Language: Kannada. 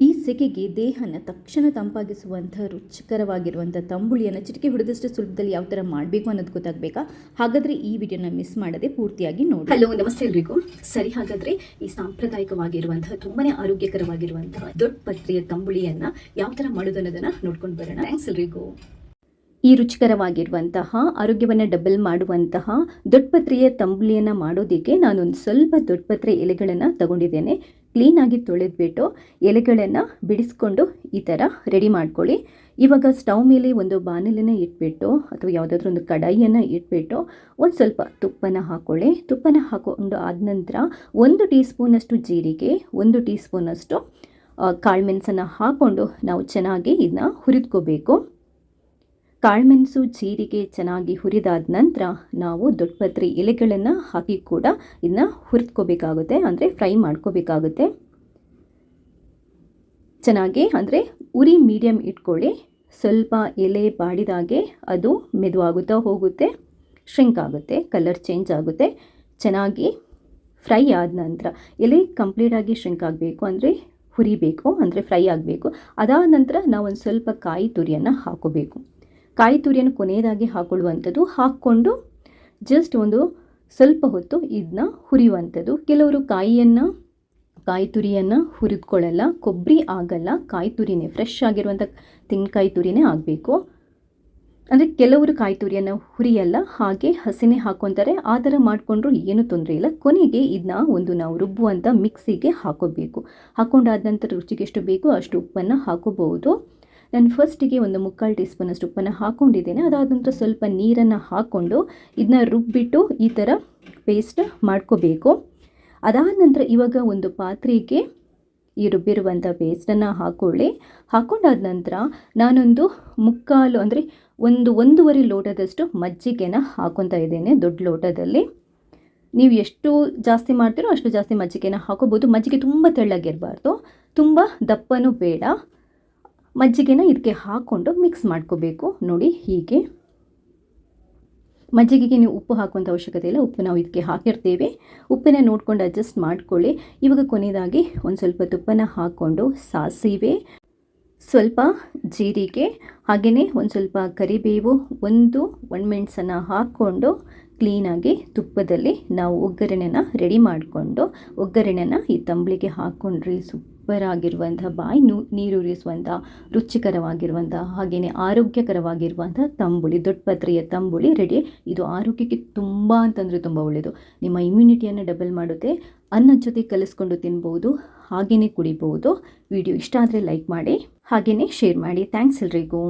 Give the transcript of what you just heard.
ಈ ಸೆಕೆಗೆ ದೇಹನ ತಕ್ಷಣ ತಂಪಾಗಿಸುವಂಥ ರುಚಿಕರವಾಗಿರುವಂಥ ತಂಬುಳಿಯನ್ನು ಚಿಟಿಕೆ ಹೊಡೆದಷ್ಟು ಸುಲಭದಲ್ಲಿ ಯಾವ ಥರ ಮಾಡಬೇಕು ಅನ್ನೋದು ಗೊತ್ತಾಗಬೇಕಾ? ಹಾಗಾದರೆ ಈ ವಿಡಿಯೋನ ಮಿಸ್ ಮಾಡದೆ ಪೂರ್ತಿಯಾಗಿ ನೋಡಿ. ಹಲೋ ನಮಸ್ತೆ ಎಲ್ರಿಗೂ. ಸರಿ ಹಾಗಾದ್ರೆ ಈ ಸಾಂಪ್ರದಾಯಿಕವಾಗಿರುವಂತಹ ತುಂಬಾನೇ ಆರೋಗ್ಯಕರವಾಗಿರುವಂತಹ ದೊಡ್ಡ ಪತ್ರಿಯ ತಂಬುಳಿಯನ್ನ ಯಾವ ತರ ಮಾಡೋದು ಅನ್ನೋದನ್ನ ನೋಡ್ಕೊಂಡು ಬರೋಣ. ಥ್ಯಾಂಕ್ಸ್ ಎಲ್ರಿಗೂ. ಈ ರುಚಿಕರವಾಗಿರುವಂತಹ ಆರೋಗ್ಯವನ್ನು ಡಬಲ್ ಮಾಡುವಂತಹ ದೊಡ್ಡಪತ್ರೆಯ ತಂಬುಳಿಯನ್ನು ಮಾಡೋದಕ್ಕೆ ನಾನೊಂದು ಸ್ವಲ್ಪ ದೊಡ್ಡಪತ್ರೆ ಎಲೆಗಳನ್ನು ತಗೊಂಡಿದ್ದೇನೆ. ಕ್ಲೀನಾಗಿ ತೊಳೆದ್ಬಿಟ್ಟು ಎಲೆಗಳನ್ನು ಬಿಡಿಸ್ಕೊಂಡು ಈ ಥರ ರೆಡಿ ಮಾಡ್ಕೊಳ್ಳಿ. ಇವಾಗ ಸ್ಟವ್ ಮೇಲೆ ಒಂದು ಬಾಣಲೆನ ಇಟ್ಬಿಟ್ಟು ಅಥವಾ ಯಾವುದಾದ್ರೂ ಒಂದು ಕಡಾಯಿಯನ್ನು ಇಟ್ಬಿಟ್ಟು ಒಂದು ಸ್ವಲ್ಪ ತುಪ್ಪನ ಹಾಕ್ಕೊಳ್ಳಿ ತುಪ್ಪನ ಹಾಕ್ಕೊಂಡು ಆದ ನಂತರ ಒಂದು ಟೀ ಸ್ಪೂನಷ್ಟು ಜೀರಿಗೆ, ಒಂದು ಟೀ ಸ್ಪೂನಷ್ಟು ಕಾಳುಮೆಣಸನ್ನು ಹಾಕ್ಕೊಂಡು ನಾವು ಚೆನ್ನಾಗಿ ಇದನ್ನ ಹುರಿದ್ಕೋಬೇಕು. ಕಾಳುಮೆಣಸು ಜೀರಿಗೆ ಚೆನ್ನಾಗಿ ಹುರಿದಾದ ನಂತರ ನಾವು ದೊಡ್ಡಪತ್ರಿ ಎಲೆಗಳನ್ನು ಹಾಕಿ ಕೂಡ ಇದನ್ನ ಹುರಿದ್ಕೋಬೇಕಾಗುತ್ತೆ, ಅಂದರೆ ಫ್ರೈ ಮಾಡ್ಕೋಬೇಕಾಗುತ್ತೆ. ಚೆನ್ನಾಗಿ, ಅಂದರೆ ಉರಿ ಮೀಡಿಯಮ್ ಇಟ್ಕೊಳ್ಳಿ. ಸ್ವಲ್ಪ ಎಲೆ ಬಾಡಿದಾಗೆ ಅದು ಮೆದುವಾಗುತ್ತಾ ಹೋಗುತ್ತೆ ಶ್ರಿಂಕ್ ಆಗುತ್ತೆ ಕಲರ್ ಚೇಂಜ್ ಆಗುತ್ತೆ. ಚೆನ್ನಾಗಿ ಫ್ರೈ ಆದ ನಂತರ ಎಲೆ ಕಂಪ್ಲೀಟಾಗಿ ಶ್ರಿಂಕ್ ಆಗಬೇಕು, ಅಂದರೆ ಹುರಿಬೇಕು, ಅಂದರೆ ಫ್ರೈ ಆಗಬೇಕು. ಅದಾದ ನಂತರ ನಾವು ಒಂದು ಸ್ವಲ್ಪ ಕಾಯಿ ತುರಿಯನ್ನು ಹಾಕೋಬೇಕು. ಕಾಯಿ ತುರಿಯನ್ನು ಕೊನೆಯದಾಗಿ ಹಾಕೊಳ್ಳುವಂಥದ್ದು, ಹಾಕ್ಕೊಂಡು ಜಸ್ಟ್ ಒಂದು ಸ್ವಲ್ಪ ಹೊತ್ತು ಇದನ್ನ ಹುರಿಯುವಂಥದ್ದು. ಕೆಲವರು ಕಾಯಿಯನ್ನು, ಕಾಯಿ ತುರಿಯನ್ನು ಹುರಿದ್ಕೊಳ್ಳಲ್ಲ, ಕೊಬ್ಬರಿ ಆಗಲ್ಲ, ಕಾಯಿ ತುರಿನೇ ಫ್ರೆಶ್ ಆಗಿರುವಂಥ ತೆಂಗಿನಕಾಯಿ ತುರಿನೇ ಆಗಬೇಕು. ಅಂದರೆ ಕೆಲವರು ಕಾಯಿ ತುರಿಯನ್ನು ಹುರಿಯಲ್ಲ, ಹಾಗೆ ಹಸಿನೇ ಹಾಕೊತಾರೆ ಆ ಥರ ಮಾಡಿಕೊಂಡ್ರು ಏನೂ ತೊಂದರೆ ಇಲ್ಲ. ಕೊನೆಗೆ ಇದನ್ನ ಒಂದು ನಾವು ರುಬ್ಬುವಂಥ ಮಿಕ್ಸಿಗೆ ಹಾಕೋಬೇಕು. ಹಾಕೊಂಡಾದ ನಂತರ ರುಚಿಗೆ ಎಷ್ಟು ಬೇಕೋ ಅಷ್ಟು ಉಪ್ಪನ್ನು ಹಾಕೋಬಹುದು. ನಾನು ಫಸ್ಟಿಗೆ ಒಂದು ಮುಕ್ಕಾಲು ಟೀ ಉಪ್ಪನ್ನು ಹಾಕ್ಕೊಂಡಿದ್ದೇನೆ. ಅದಾದ ನಂತರ ಸ್ವಲ್ಪ ನೀರನ್ನು ಹಾಕ್ಕೊಂಡು ಇದನ್ನ ರುಬ್ಬಿಟ್ಟು ಈ ಥರ ಪೇಸ್ಟ್ ಮಾಡ್ಕೋಬೇಕು. ಅದಾದ ನಂತರ ಇವಾಗ ಒಂದು ಪಾತ್ರೆಗೆ ಈ ರುಬ್ಬಿರುವಂಥ ಪೇಸ್ಟನ್ನು ಹಾಕ್ಕೊಳ್ಳಿ ಹಾಕ್ಕೊಂಡಾದ ನಂತರ ನಾನೊಂದು ಮುಕ್ಕಾಲು ಅಂದರೆ ಒಂದು ಒಂದೂವರೆ ಲೋಟದಷ್ಟು ಮಜ್ಜಿಗೆನ ಹಾಕ್ಕೊತಾ ಇದ್ದೇನೆ ದೊಡ್ಡ ಲೋಟದಲ್ಲಿ. ನೀವು ಎಷ್ಟು ಜಾಸ್ತಿ ಮಾಡ್ತೀರೋ ಅಷ್ಟು ಜಾಸ್ತಿ ಮಜ್ಜಿಗೆನ ಹಾಕೋಬೋದು. ಮಜ್ಜಿಗೆ ತುಂಬ ತೆಳ್ಳಗಿರಬಾರ್ದು. ತುಂಬ ದಪ್ಪನೂ ಬೇಡ. ಮಜ್ಜಿಗೆನ ಇದಕ್ಕೆ ಹಾಕ್ಕೊಂಡು ಮಿಕ್ಸ್ ಮಾಡ್ಕೋಬೇಕು. ನೋಡಿ ಹೀಗೆ. ಮಜ್ಜಿಗೆಗೆ ನೀವು ಉಪ್ಪು ಹಾಕುವಂಥ ಅವಶ್ಯಕತೆ ಇಲ್ಲ. ಉಪ್ಪು ನಾವು ಇದಕ್ಕೆ ಹಾಕಿರ್ತೇವೆ. ಉಪ್ಪನ್ನ ನೋಡ್ಕೊಂಡು ಅಡ್ಜಸ್ಟ್ ಮಾಡ್ಕೊಳ್ಳಿ. ಇವಾಗ ಕೊನೆಯದಾಗಿ ಒಂದು ಸ್ವಲ್ಪ ತುಪ್ಪನ ಹಾಕ್ಕೊಂಡು ಸಾಸಿವೆ, ಸ್ವಲ್ಪ ಜೀರಿಗೆ ಹಾಗೆಯೇ ಒಂದು ಸ್ವಲ್ಪ ಕರಿಬೇವು, ಒಂದು ಒಣಮೆಣಸನ್ನು ಹಾಕ್ಕೊಂಡು ಕ್ಲೀನಾಗಿ ತುಪ್ಪದಲ್ಲಿ ನಾವು ಒಗ್ಗರಣೆನ ರೆಡಿ ಮಾಡಿಕೊಂಡು ಒಗ್ಗರಣೆನ ಈ ತಂಬಳಿಗೆ ಹಾಕ್ಕೊಂಡ್ರೆ. ಸೂಪರ್ ಆಗಿರುವಂಥ ಬಾಯಿ ನೀರೂರಿಸುವಂಥ ರುಚಿಕರವಾಗಿರುವಂಥ ಹಾಗೆಯೇ ಆರೋಗ್ಯಕರವಾಗಿರುವಂಥ ತಂಬುಳಿ ದೊಡ್ಡಪತ್ರೆಯ ತಂಬುಳಿ ರೆಡಿ ಇದು ಆರೋಗ್ಯಕ್ಕೆ ತುಂಬ ಅಂತಂದರೆ ತುಂಬ ಒಳ್ಳೆಯದು ನಿಮ್ಮ ಇಮ್ಯುನಿಟಿಯನ್ನು ಡಬಲ್ ಮಾಡುತ್ತೆ ಅನ್ನದ ಜೊತೆ ಕಲಿಸ್ಕೊಂಡು ತಿನ್ಬೋದು ಹಾಗೆಯೇ ಕುಡಿಬೋದು. ವಿಡಿಯೋ ಇಷ್ಟ ಆದರೆ ಲೈಕ್ ಮಾಡಿ ಹಾಗೆಯೇ ಶೇರ್ ಮಾಡಿ. ಥ್ಯಾಂಕ್ಸ್ ಎಲ್ರಿಗೂ.